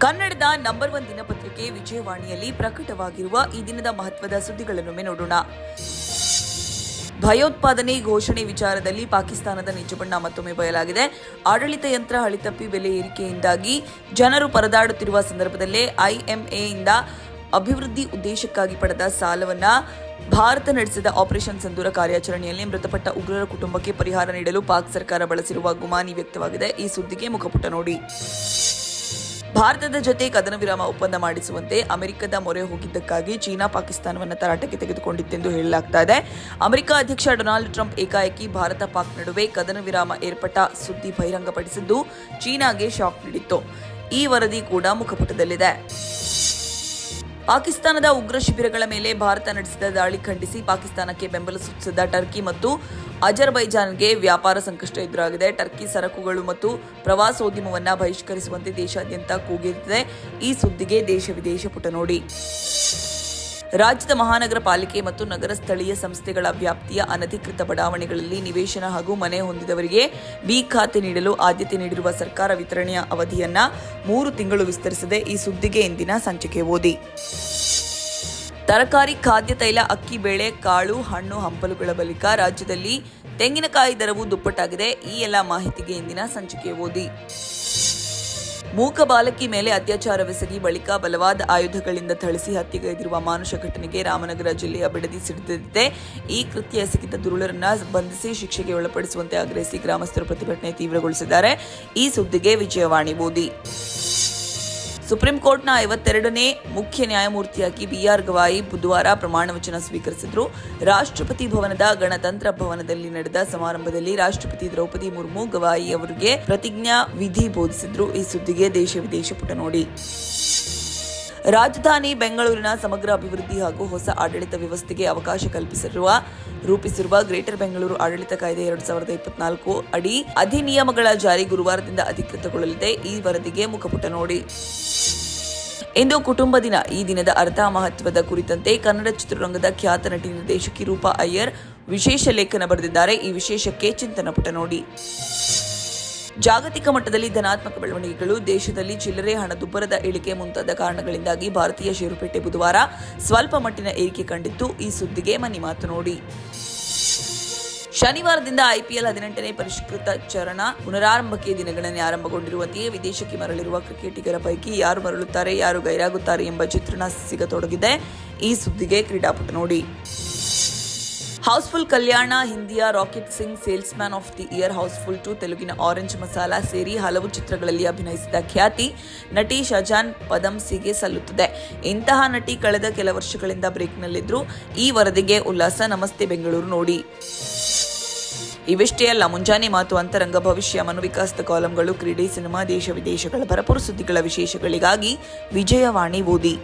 ಕನ್ನಡದ number one ದಿನಪತ್ರಿಕೆ ವಿಜಯವಾಣಿಯಲ್ಲಿ ಪ್ರಕಟವಾಗಿರುವ ಈ ದಿನದ ಮಹತ್ವದ ಸುದ್ದಿಗಳನ್ನೊಮ್ಮೆ ನೋಡೋಣ. ಭಯೋತ್ಪಾದನೆ ಘೋಷಣೆ ವಿಚಾರದಲ್ಲಿ ಪಾಕಿಸ್ತಾನದ ನಿಜ ಬಣ್ಣ ಮತ್ತೊಮ್ಮೆ ಬಯಲಾಗಿದೆ. ಆಡಳಿತ ಯಂತ್ರ ಹಳಿತಪ್ಪಿ ಬೆಲೆ ಏರಿಕೆಯಿಂದಾಗಿ ಜನರು ಪರದಾಡುತ್ತಿರುವ ಸಂದರ್ಭದಲ್ಲೇ ಐಎಂಎಯಿಂದ ಅಭಿವೃದ್ಧಿ ಉದ್ದೇಶಕ್ಕಾಗಿ ಪಡೆದ ಸಾಲವನ್ನ ಭಾರತ ನಡೆಸಿದ ಆಪರೇಷನ್ ಸಂದೂರ ಕಾರ್ಯಾಚರಣೆಯಲ್ಲಿ ಮೃತಪಟ್ಟ ಉಗ್ರರ ಕುಟುಂಬಕ್ಕೆ ಪರಿಹಾರ ನೀಡಲು ಪಾಕ್ ಸರ್ಕಾರ ಬಳಸಿರುವ ಗುಮಾನಿ ವ್ಯಕ್ತವಾಗಿದೆ. ಈ ಸುದ್ದಿಗೆ ಮುಖಪುಟ ನೋಡಿ. ಭಾರತದ ಜೊತೆ ಕದನ ವಿರಾಮ ಒಪ್ಪಂದ ಮಾಡಿಸುವಂತೆ ಅಮೆರಿಕದ ಮೊರೆ ಹೋಗಿದ್ದಕ್ಕಾಗಿ ಚೀನಾ ಪಾಕಿಸ್ತಾನವನ್ನು ತರಾಟೆಗೆ ತೆಗೆದುಕೊಂಡಿತ್ತೆಂದು ಹೇಳಲಾಗ್ತಾ ಇದೆ. ಅಮೆರಿಕ ಅಧ್ಯಕ್ಷ ಡೊನಾಲ್ಡ್ ಟ್ರಂಪ್ ಏಕಾಏಕಿ ಭಾರತ ಪಾಕ್ ನಡುವೆ ಕದನ ವಿರಾಮ ಏರ್ಪಟ್ಟ ಸುದ್ದಿ ಬಹಿರಂಗಪಡಿಸಿದ್ದು ಚೀನಾಗೆ ಶಾಕ್ ನೀಡಿತ್ತು. ಈ ವರದಿ ಕೂಡ ಮುಖಪುಟದಲ್ಲಿದೆ. ಪಾಕಿಸ್ತಾನದ ಉಗ್ರ ಶಿಬಿರಗಳ ಮೇಲೆ ಭಾರತ ನಡೆಸಿದ ದಾಳಿ ಖಂಡಿಸಿ ಪಾಕಿಸ್ತಾನಕ್ಕೆ ಬೆಂಬಲ ಸೂಚಿಸಿದ ಟರ್ಕಿ ಮತ್ತು ಅಜರ್ಬೈಜಾನ್ಗೆ ವ್ಯಾಪಾರ ಸಂಕಷ್ಟ ಎದುರಾಗಿದೆ. ಟರ್ಕಿ ಸರಕುಗಳು ಮತ್ತು ಪ್ರವಾಸೋದ್ಯಮವನ್ನು ಬಹಿಷ್ಕರಿಸುವಂತೆ ದೇಶಾದ್ಯಂತ ಕೂಗಿರುತ್ತದೆ. ಈ ಸುದ್ದಿಗೆ ದೇಶ ವಿದೇಶ ಪುಟ ನೋಡಿ. ರಾಜ್ಯದ ಮಹಾನಗರ ಪಾಲಿಕೆ ಮತ್ತು ನಗರ ಸ್ಥಳೀಯ ಸಂಸ್ಥೆಗಳ ವ್ಯಾಪ್ತಿಯ ಅನಧಿಕೃತ ಬಡಾವಣೆಗಳಲ್ಲಿ ನಿವೇಶನ ಹಾಗೂ ಮನೆ ಹೊಂದಿದವರಿಗೆ ಬಿ ಖಾತೆ ನೀಡಲು ಆದ್ಯತೆ ನೀಡಿರುವ ಸರ್ಕಾರ ವಿತರಣೆಯ ಅವಧಿಯನ್ನ ಮೂರು ತಿಂಗಳು ವಿಸ್ತರಿಸದೆ ಈ ಸುದ್ದಿಗೆ ಇಂದಿನ ಸಂಚಿಕೆ ಓದಿ. ತರಕಾರಿ, ಖಾದ್ಯ, ತೈಲ, ಅಕ್ಕಿ, ಬೇಳೆ, ಕಾಳು, ಹಣ್ಣು ಹಂಪಲುಗಳ ಬಳಿಕ ರಾಜ್ಯದಲ್ಲಿ ತೆಂಗಿನಕಾಯಿ ದರವು ದುಪ್ಪಟ್ಟಾಗಿದೆ. ಈ ಎಲ್ಲ ಮಾಹಿತಿಗೆ ಇಂದಿನ ಸಂಚಿಕೆ ಓದಿ. ಮೂಕ ಬಾಲಕಿ ಮೇಲೆ ಅತ್ಯಾಚಾರವೆಸಗಿ ಬಳಿಕ ಬಲವಾದ ಆಯುಧಗಳಿಂದ ಥಳಿಸಿ ಹತ್ಯೆಗೈದಿರುವ ಮಾನುಷ ಘಟನೆಗೆ ರಾಮನಗರ ಜಿಲ್ಲೆಯ ಬಿಡದಿ ಸಿಡಿದಿದೆ. ಈ ಕೃತ್ಯ ಎಸಗಿದ್ದ ದುರುಳರನ್ನ ಬಂಧಿಸಿ ಶಿಕ್ಷೆಗೆ ಒಳಪಡಿಸುವಂತೆ ಆಗ್ರಹಿಸಿ ಗ್ರಾಮಸ್ಥರು ಪ್ರತಿಭಟನೆ ತೀವ್ರಗೊಳಿಸಿದ್ದಾರೆ. ಈ ಸುದ್ದಿಗೆ ವಿಜಯವಾಣಿ ಓದಿ ಸುಪ್ರೀಂ ಕೋರ್ಟ್ನ ಐವತ್ತೆರಡನೇ ಮುಖ್ಯ ನ್ಯಾಯಮೂರ್ತಿಯಾಗಿ ಬಿಆರ್ ಗವಾಯಿ ಬುಧವಾರ ಪ್ರಮಾಣ ವಚನ ಸ್ವೀಕರಿಸಿದ್ರು. ರಾಷ್ಟ್ರಪತಿ ಭವನದ ಗಣತಂತ್ರ ಭವನದಲ್ಲಿ ನಡೆದ ಸಮಾರಂಭದಲ್ಲಿ ರಾಷ್ಟ್ರಪತಿ ದ್ರೌಪದಿ ಮುರ್ಮು ಗವಾಯಿ ಅವರಿಗೆ ಪ್ರತಿಜ್ಞಾ ವಿಧಿ ಬೋಧಿಸಿದ್ರು. ಈ ಸುದ್ದಿಗೆ ದೇಶ ವಿದೇಶ ಪುಟ ನೋಡಿ. ರಾಜಧಾನಿ ಬೆಂಗಳೂರಿನ ಸಮಗ್ರ ಅಭಿವೃದ್ಧಿ ಹಾಗೂ ಹೊಸ ಆಡಳಿತ ವ್ಯವಸ್ಥೆಗೆ ಅವಕಾಶ ಕಲ್ಪಿಸಿರುವ, ರೂಪಿಸಿರುವ ಗ್ರೇಟರ್ ಬೆಂಗಳೂರು ಆಡಳಿತ ಕಾಯ್ದೆ ಎರಡ್ ಸಾವಿರದ ಇಪ್ಪತ್ನಾಲ್ಕು ಅಡಿ ಅಧಿನಿಯಮಗಳ ಜಾರಿ ಗುರುವಾರದಿಂದ ಅಧಿಕೃತಗೊಳ್ಳಲಿದೆ. ಈ ವರದಿಗೆ ಮುಖಪುಟ ನೋಡಿ. ಇಂದು ಕುಟುಂಬ ದಿನ. ಈ ದಿನದ ಅರ್ಥ ಮಹತ್ವದ ಕುರಿತಂತೆ ಕನ್ನಡ ಚಿತ್ರರಂಗದ ಖ್ಯಾತ ನಟಿ ನಿರ್ದೇಶಕಿ ರೂಪಾ ಅಯ್ಯರ್ ವಿಶೇಷ ಲೇಖನ ಬರೆದಿದ್ದಾರೆ. ಈ ವಿಶೇಷಕ್ಕೆ ಚಿಂತನ ಪುಟ ನೋಡಿ. ಜಾಗತಿಕ ಮಟ್ಟದಲ್ಲಿ ಧನಾತ್ಮಕ ಬೆಳವಣಿಗೆಗಳು, ದೇಶದಲ್ಲಿ ಚಿಲ್ಲರೆ ಹಣದುಬ್ಬರದ ಇಳಿಕೆ ಮುಂತಾದ ಕಾರಣಗಳಿಂದಾಗಿ ಭಾರತೀಯ ಷೇರುಪೇಟೆ ಬುಧವಾರ ಸ್ವಲ್ಪ ಮಟ್ಟಿನ ಏರಿಕೆ ಕಂಡಿತ್ತು. ಈ ಸುದ್ದಿಗೆ ಮನಿ ಮಾತು ನೋಡಿ. ಶನಿವಾರದಿಂದ ಐಪಿಎಲ್ ಹದಿನೆಂಟನೇ ಪರಿಷ್ಕೃತ ಚರಣ ಪುನರಾರಂಭಕ್ಕೆ ದಿನಗಣನೆ ಆರಂಭಗೊಂಡಿರುವಂತೆಯೇ ವಿದೇಶಕ್ಕೆ ಮರಳಿರುವ ಕ್ರಿಕೆಟಿಗರ ಪೈಕಿ ಯಾರು ಮರಳುತ್ತಾರೆ, ಯಾರು ಗೈರಾಗುತ್ತಾರೆ ಎಂಬ ಚಿತ್ರಣ ಸಿಗತೊಡಗಿದೆ. ಈ ಸುದ್ದಿಗೆ ಕ್ರೀಡಾಪಟು ನೋಡಿ. ಹೌಸ್ಫುಲ್ ಕಲ್ಯಾಣ ಹಿಂದಿಯ Rocket Singh salesman of the year Housefull two ತೆಲುಗಿನ ಆರೆಂಜ್ ಮಸಾಲ ಸೇರಿ ಹಲವು ಚಿತ್ರಗಳಲ್ಲಿ ಅಭಿನಯಿಸಿದ ಖ್ಯಾತಿ ನಟಿ ಶಜಾನ್ ಪದಂಸಿಗೆ ಸಲ್ಲುತ್ತದೆ ಇಂತಹ ನಟಿ ಕಳೆದ ಕೆಲ ವರ್ಷಗಳಿಂದ ಬ್ರೇಕ್ನಲ್ಲಿದ್ದರು ಈ ವರದಿಗೆ ಉಲ್ಲಾಸ. ನಮಸ್ತೆ ಬೆಂಗಳೂರು ನೋಡಿ. ಇವಿಷ್ಟೇ ಅಲ್ಲ, ಮುಂಜಾನೆ ಮಾತು ಅಂತರಂಗ ಭವಿಷ್ಯ ಮನೋವಿಕಾಸದ ಕಾಲಂಗಳು, ಕ್ರೀಡೆ, ಸಿನಿಮಾ, ದೇಶ ವಿದೇಶಗಳ ಭರಪೂರ ಸುದ್ದಿಗಳ ವಿಶೇಷಗಳಿಗಾಗಿ ವಿಜಯವಾಣಿ ಓದಿ.